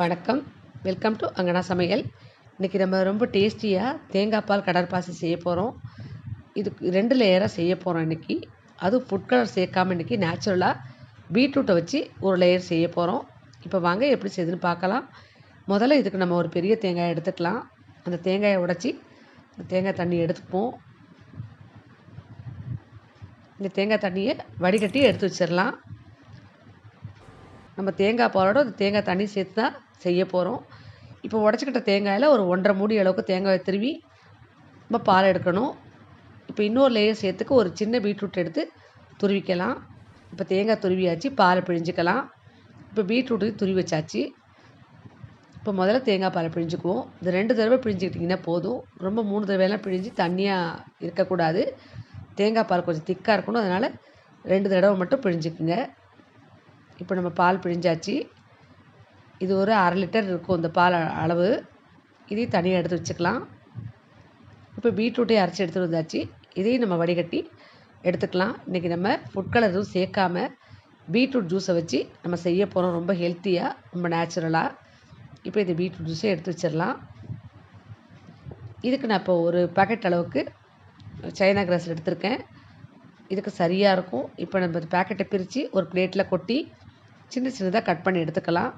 வணக்கம். Welcome to அங்கனா சமையல். இன்றைக்கி நம்ம ரொம்ப டேஸ்டியாக தேங்காய் பால் கடற்பாசி செய்ய போகிறோம் இதுக்கு ரெண்டு லேயராக செய்ய போகிறோம் இன்றைக்கி அதுவும் ஃபுட் கலர் சேர்க்காம இன்றைக்கி நேச்சுரலாக பீட்ரூட்டை வச்சு ஒரு லேயர் செய்ய போகிறோம் இப்போ வாங்க எப்படி செய்யுதுன்னு பார்க்கலாம். முதல்ல இதுக்கு நம்ம ஒரு பெரிய தேங்காய் எடுத்துக்கலாம். அந்த தேங்காயை உடச்சி அந்த தேங்காய் தண்ணி எடுத்துப்போம். இந்த தேங்காய் தண்ணியை வடிகட்டி எடுத்து வச்சிடலாம். நம்ம தேங்காய் பாலோட அந்த தேங்காய் தண்ணி சேர்த்து தான் செய்ய போகிறோம் இப்போ உடச்சிக்கிட்ட தேங்காயில் ஒரு ஒன்றரை மூடி அளவுக்கு தேங்காயை திருவி நம்ம பால் எடுக்கணும். இப்போ இன்னொரு லேயர் சேர்த்துக்கு ஒரு சின்ன பீட்ரூட் எடுத்து துருவிக்கலாம். இப்போ தேங்காய் துருவியாச்சு பாலை பிழிஞ்சிக்கலாம். இப்போ பீட்ரூட்டு துருவி வச்சாச்சு. இப்போ முதல்ல தேங்காய் பாலை பிழிஞ்சுக்குவோம். இந்த ரெண்டு தடவை பிழிஞ்சிக்கிட்டிங்கன்னா போதும். ரொம்ப மூணு தடவைலாம் பிழிஞ்சு தண்ணியாக இருக்கக்கூடாது. தேங்காய் பால் கொஞ்சம் திக்காக இருக்கணும். அதனால் ரெண்டு தடவை மட்டும் பிழிஞ்சுக்குங்க. இப்போ நம்ம பால் பிழிஞ்சாச்சு. இது ஒரு அரை லிட்டர் இருக்கும் இந்த பால் அளவு. இதையும் தனியாக எடுத்து வச்சுக்கலாம். இப்போ பீட்ரூட்டையும் அரைச்சி எடுத்துகிட்டு வந்தாச்சு. இதையும் நம்ம வடிகட்டி எடுத்துக்கலாம். இன்றைக்கி நம்ம ஃபுட் கலர் எதுவும் சேர்க்காம பீட்ரூட் ஜூஸை வச்சு நம்ம செய்ய போகிறோம் ரொம்ப ஹெல்த்தியாக ரொம்ப நேச்சுரலாக இப்போ இந்த பீட்ரூட் ஜூஸை எடுத்து வச்சிடலாம். இதுக்கு நான் இப்போ ஒரு பாக்கெட் அளவுக்கு சைனா கிராஸ் எடுத்திருக்கேன். இதுக்கு சரியாக இருக்கும். இப்போ நம்ம இந்த பேக்கெட்டை பிரித்து ஒரு பிளேட்டில் கொட்டி சின்ன சின்னதாக கட் பண்ணி எடுத்துக்கலாம்.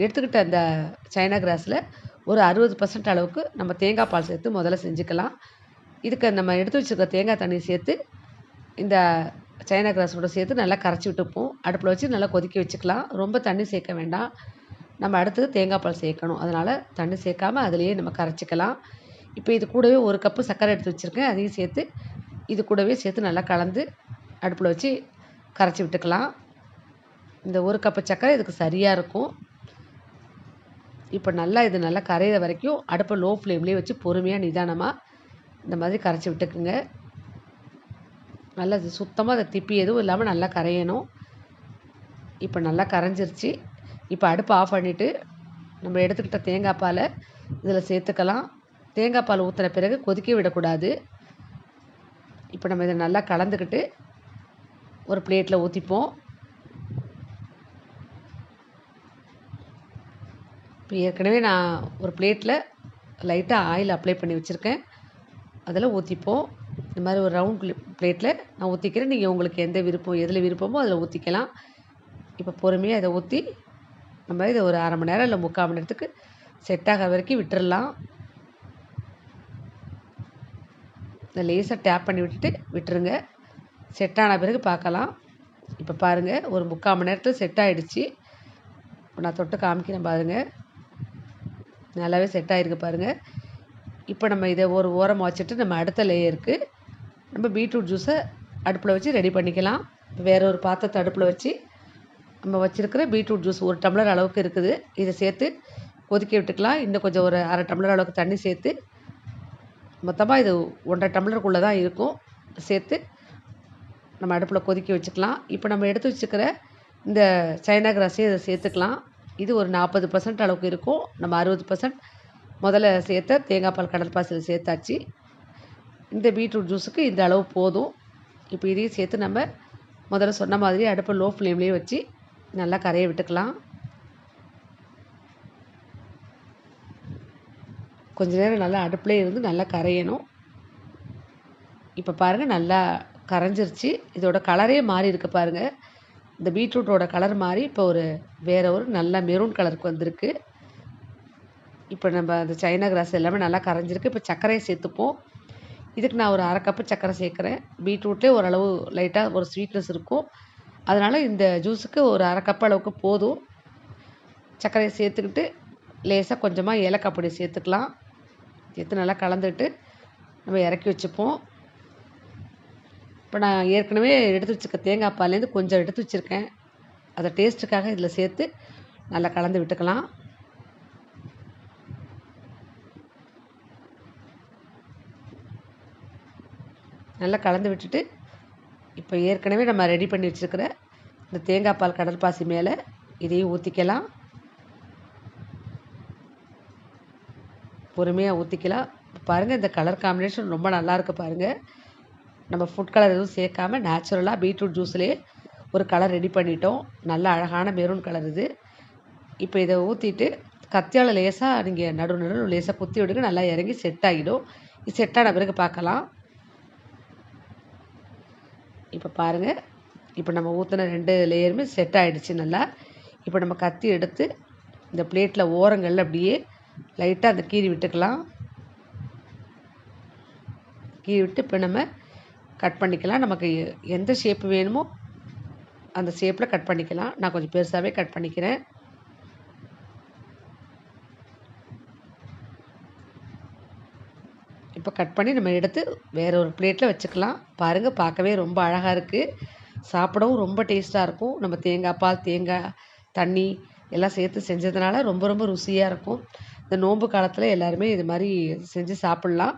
எடுத்துக்கிட்ட அந்த சைனா கிராஸில் ஒரு அறுபது பர்சன்ட் அளவுக்கு நம்ம தேங்காய் பால் சேர்த்து முதல்ல செஞ்சுக்கலாம். இதுக்கு நம்ம எடுத்து வச்சுருக்க தேங்காய் தண்ணி சேர்த்து இந்த சைனா கிராஸோட சேர்த்து நல்லா கரைச்சி விட்டுப்போம். அடுப்பில் வச்சு நல்லா கொதிக்க வச்சுக்கலாம். ரொம்ப தண்ணி சேர்க்க வேண்டாம். நம்ம அடுத்தது தேங்காய் பால் சேர்க்கணும். அதனால் தண்ணி சேர்க்காம அதுலேயே நம்ம கரைச்சிக்கலாம். இப்போ இது கூடவே ஒரு கப்பு சர்க்கரை எடுத்து வச்சுருக்கேன். அதையும் சேர்த்து இது கூடவே சேர்த்து நல்லா கலந்து அடுப்பில் வச்சு கரைச்சி விட்டுக்கலாம். இந்த ஒரு கப்பு சர்க்கரை இதுக்கு சரியாக இருக்கும். இப்போ நல்லா இது நல்லா கரையிற வரைக்கும் அடுப்பை லோ ஃப்ளேம்லேயே வச்சு பொறுமையாக நிதானமாக இந்த மாதிரி கரைச்சி விட்டுக்குங்க. நல்லா இது சுத்தமாக அதை திப்பி எதுவும் இல்லாமல் நல்லா கரையணும். இப்போ நல்லா கரைஞ்சிருச்சு. இப்போ அடுப்பை ஆஃப் பண்ணிவிட்டு நம்ம எடுத்துக்கிட்ட தேங்காய் பாலை இதில் சேர்த்துக்கலாம். தேங்காய் பால் ஊற்றின பிறகு கொதிக்க விடக்கூடாது. இப்போ நம்ம இதை நல்லா கலந்துக்கிட்டு ஒரு பிளேட்டில் ஊற்றிப்போம் இப்போ ஏற்கனவே நான் ஒரு பிளேட்டில் லைட்டாக ஆயில் அப்ளை பண்ணி வச்சுருக்கேன். அதில் ஊற்றிப்போம் இந்த மாதிரி ஒரு ரவுண்ட் பிளேட்டில் நான் ஊற்றிக்கிறேன் நீங்கள் உங்களுக்கு எந்த விருப்பம் எதில் விருப்பமோ அதில் ஊற்றிக்கலாம் இப்போ பொறுமையாக இதை ஊற்றி நம்ம இதை ஒரு அரை மணி நேரம் இல்லை முக்கால் மணி நேரத்துக்கு செட் ஆகிற வரைக்கும் விட்டுடலாம் இந்த லேசாக டேப் பண்ணி விட்டுட்டு விட்டுருங்க. செட் ஆன பிறகு பார்க்கலாம். இப்போ பாருங்கள் ஒரு முக்கால் மணி நேரத்தில் செட் ஆகிடுச்சி இப்போ நான் தொட்டு காமிக்கிறேன் பாருங்கள் நல்லாவே செட் ஆகிருக்கு பாருங்கள் இப்போ நம்ம இதை ஒரு ஓரமாக வச்சுட்டு நம்ம அடுத்த லேயருக்கு நம்ம பீட்ரூட் ஜூஸை அடுப்பில் வச்சு ரெடி பண்ணிக்கலாம். இப்போ வேற ஒரு பாத்திரத்தை அடுப்பில் வச்சு நம்ம வச்சுருக்கிற பீட்ரூட் ஜூஸ் ஒரு டம்ளர் அளவுக்கு இருக்குது. இதை சேர்த்து கொதிக்க விட்டுக்கலாம். இன்னும் கொஞ்சம் ஒரு அரை டம்ளர் அளவுக்கு தண்ணி சேர்த்து மொத்தமாக இது ஒன்றரை டம்ளருக்குள்ளே தான் இருக்கும். சேர்த்து நம்ம அடுப்பில் கொதிக்க வச்சுக்கலாம். இப்போ நம்ம எடுத்து வச்சுக்கிற இந்த சைனா கிராஸையும் இதை சேர்த்துக்கலாம். இது ஒரு நாற்பது பர்சன்ட் அளவுக்கு இருக்கும். நம்ம அறுபது பர்சன்ட் முதல்ல சேர்த்த தேங்காய் பால் கடல் சேர்த்தாச்சு. இந்த பீட்ரூட் ஜூஸுக்கு இந்த அளவு போதும். இப்போ இதையும் சேர்த்து நம்ம முதல்ல சொன்ன மாதிரி அடுப்பை லோ ஃப்ளேம்லேயே வச்சு நல்லா கரையை விட்டுக்கலாம். கொஞ்ச நேரம் நல்லா அடுப்பிலே இருந்து நல்லா கரையணும். இப்போ பாருங்கள் நல்லா கரைஞ்சிருச்சு. இதோட கலரே மாறி இருக்கு பாருங்கள் இந்த பீட்ரூட்டோட கலர் மாதிரி இப்போ ஒரு வேறு ஒரு நல்ல மெரூன் கலருக்கு வந்திருக்கு. இப்போ நம்ம அந்த சைனா கிராஸ் எல்லாமே நல்லா கரைஞ்சிருக்கு. இப்போ சர்க்கரையை சேர்த்துப்போம். இதுக்கு நான் ஒரு அரை கப்பு சர்க்கரை சேர்க்குறேன். பீட்ரூட்லேயே ஓரளவு லைட்டாக ஒரு ஸ்வீட்னஸ் இருக்கும். அதனால் இந்த ஜூஸுக்கு ஒரு அரை கப் அளவுக்கு போதும். சர்க்கரையை சேர்த்துக்கிட்டு லேசாக கொஞ்சமாக ஏலக்காய் பொடி சேர்த்துக்கலாம். சேர்த்து நல்லா கலந்துட்டு நம்ம இறக்கி வச்சுப்போம். இப்போ நான் ஏற்கனவே எடுத்து வச்சுருக்க தேங்காய் பால்லேருந்து கொஞ்சம் எடுத்து வச்சுருக்கேன். அதை டேஸ்ட்டுக்காக இதில் சேர்த்து நல்லா கலந்து விட்டுக்கலாம். நல்லா கலந்து விட்டுட்டு இப்போ ஏற்கனவே நம்ம ரெடி பண்ணி வச்சுருக்கிற இந்த தேங்காய் பால் கடற்பாசி மேலே இதையும் ஊற்றிக்கலாம் பொறுமையாக ஊற்றிக்கலாம் பாருங்கள் இந்த கலர் காம்பினேஷன் ரொம்ப நல்லாயிருக்கு பாருங்கள் நம்ம ஃபுட் கலர் எதுவும் சேர்க்காம நேச்சுரலாக பீட்ரூட் ஜூஸ்லேயே ஒரு கலர் ரெடி பண்ணிட்டோம். நல்ல அழகான மெரூன் கலர் இது. இப்போ இதை ஊற்றிட்டு கத்தியால் லேசாக நீங்கள் நடு நடு லேசாக குத்தி விடுங்க நல்லா இறங்கி செட் ஆகிடும். இது செட் ஆன பிறகு பார்க்கலாம். இப்போ பாருங்கள் இப்போ நம்ம ஊற்றின ரெண்டு லேயருமே செட் ஆகிடுச்சு நல்லா. இப்போ நம்ம கத்தி எடுத்து இந்த பிளேட்டில் ஓரங்களில் அப்படியே லைட்டாக அந்த கீறி விட்டுக்கலாம். கீறி விட்டு இப்போ நம்ம கட் பண்ணிக்கலாம். நமக்கு எந்த ஷேப் வேணுமோ அந்த ஷேப்பில் கட் பண்ணிக்கலாம். நான் கொஞ்சம் பெருசாகவே கட் பண்ணிக்கிறேன். இப்போ கட் பண்ணி நம்ம எடுத்து வேறு ஒரு பிளேட்டில் வச்சுக்கலாம். பாருங்கள் பார்க்கவே ரொம்ப அழகாக இருக்குது சாப்பிடவும் ரொம்ப டேஸ்ட்டாக இருக்கும். நம்ம தேங்காய் பால் தேங்காய் தண்ணி எல்லாம் சேர்த்து செஞ்சதுனால ரொம்ப ரொம்ப ருசியாக இருக்கும். இந்த நோன்பு காலத்தில் எல்லாருமே இது மாதிரி செஞ்சு சாப்பிட்லாம்.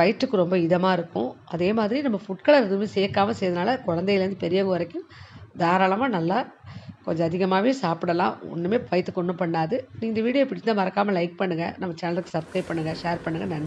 வயிற்றுக்கு ரொம்ப இதமாக இருக்கும். அதே மாதிரி நம்ம ஃபுட் கலர் எதுவுமே சேர்க்காமல் செய்யறதுனால குழந்தையிலேருந்து பெரியவங்க வரைக்கும் தாராளமாக நல்லா கொஞ்சம் அதிகமாகவே சாப்பிடலாம். ஒன்றுமே வயிற்றுக்கு ஒன்றும் பண்ணாது. நீங்கள் இந்த வீடியோ பிடிச்சா மறக்காமல் லைக் பண்ணுங்கள் நம்ம சேனலுக்கு சப்ஸ்கிரைப் பண்ணுங்கள் ஷேர் பண்ணுங்கள் நன்றி.